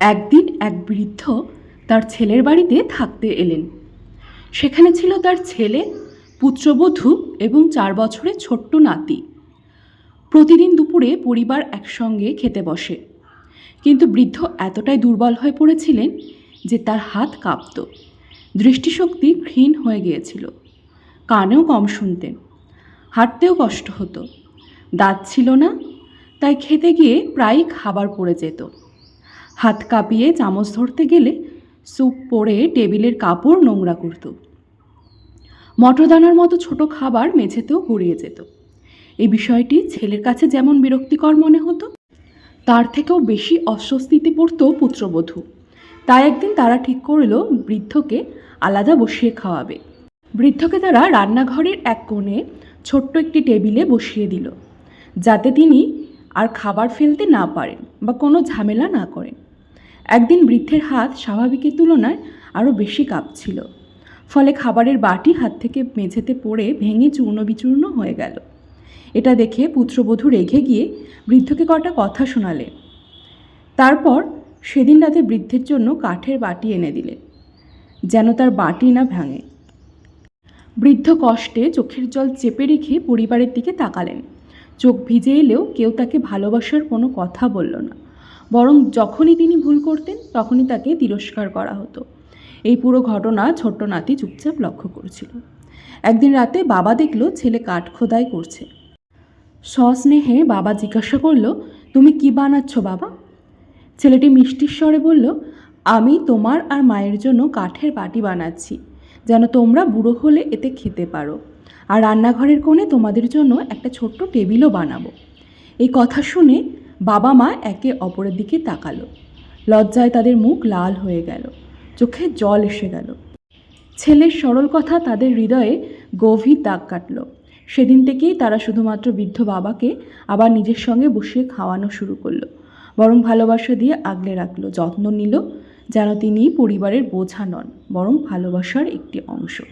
একদিন এক বৃদ্ধ তার ছেলের বাড়িতে থাকতে এলেন। সেখানে ছিল তার ছেলে, পুত্রবধূ এবং চার বছরের ছোট্ট নাতি। প্রতিদিন দুপুরে পরিবার একসঙ্গে খেতে বসে। কিন্তু বৃদ্ধ এতটাই দুর্বল হয়ে পড়েছিলেন যে তার হাত কাঁপত। দৃষ্টিশক্তি ক্ষীণ হয়ে গিয়েছিল। কানেও কম শুনতেন। হাঁটতেও কষ্ট হতো। দাঁত ছিল না, তাই খেতে গিয়ে প্রায়ই খাবার পড়ে যেত। হাত কাঁপিয়ে চামচ ধরতে গেলে স্যুপ পরে টেবিলের কাপড় নোংরা করত। মটরদানার মতো ছোট খাবার মেঝেতেও গড়িয়ে যেত। এই বিষয়টি ছেলের কাছে যেমন বিরক্তিকর মনে হতো, তার থেকেও বেশি অস্বস্তিতে পড়তো পুত্রবধূ। তাই একদিন তারা ঠিক করল বৃদ্ধকে আলাদা বসিয়ে খাওয়াবে। বৃদ্ধকে তারা রান্নাঘরের এক কোণে ছোট্ট একটি টেবিলে বসিয়ে দিল, যাতে তিনি আর খাবার ফেলতে না পারেন বা কোনো ঝামেলা না করেন। একদিন বৃদ্ধের হাত স্বাভাবিকের তুলনায় আরও বেশি কাঁপছিল। ফলে খাবারের বাটি হাত থেকে মেঝেতে পড়ে ভেঙে চূর্ণ বিচূর্ণ হয়ে গেল। এটা দেখে পুত্রবধূ রেগে গিয়ে বৃদ্ধকে কটা কথা শোনালেন তারপর সেদিন রাতে বৃদ্ধের জন্য কাঠের বাটি এনে দিলেন যেন তার বাটি না ভাঙে। বৃদ্ধ কষ্টে চোখের জল চেপে রেখে পরিবারের দিকে তাকালেন। চোখ ভিজে এলেও কেউ তাকে ভালোবাসার কোনো কথা বলল না। বরং যখনই তিনি ভুল করতেন, তখনই তাকে তিরস্কার করা হতো। এই পুরো ঘটনা ছোট্ট নাতি চুপচাপ লক্ষ্য করছিল। একদিন রাতে বাবা দেখল ছেলে কাঠ খোদাই করছে। সস্নেহে বাবা জিজ্ঞাসা করল, তুমি কি বানাচ্ছ বাবা? ছেলেটি মিষ্টির স্বরে বলল, আমি তোমার আর মায়ের জন্য কাঠের বাটি বানাচ্ছি, যেন তোমরা বুড়ো হলে এতে খেতে পারো। আর রান্নাঘরের কোণে তোমাদের জন্য একটা ছোট্ট টেবিলও বানাবো। এই কথা শুনে বাবা মা একে অপরের দিকে তাকালো। লজ্জায় তাদের মুখ লাল হয়ে গেল। চোখে জল এসে গেল। ছেলের সরল কথা তাদের হৃদয়ে গভীর দাগ কাটল। সেদিন থেকেই তারা শুধুমাত্র বৃদ্ধ বাবাকে আবার নিজের সঙ্গে বসিয়ে খাওয়ানো শুরু করল। বরং ভালোবাসা দিয়ে আগলে রাখল, যত্ন নিল, যেন তিনি পরিবারের বোঝা নন, বরং ভালোবাসার একটি অংশ।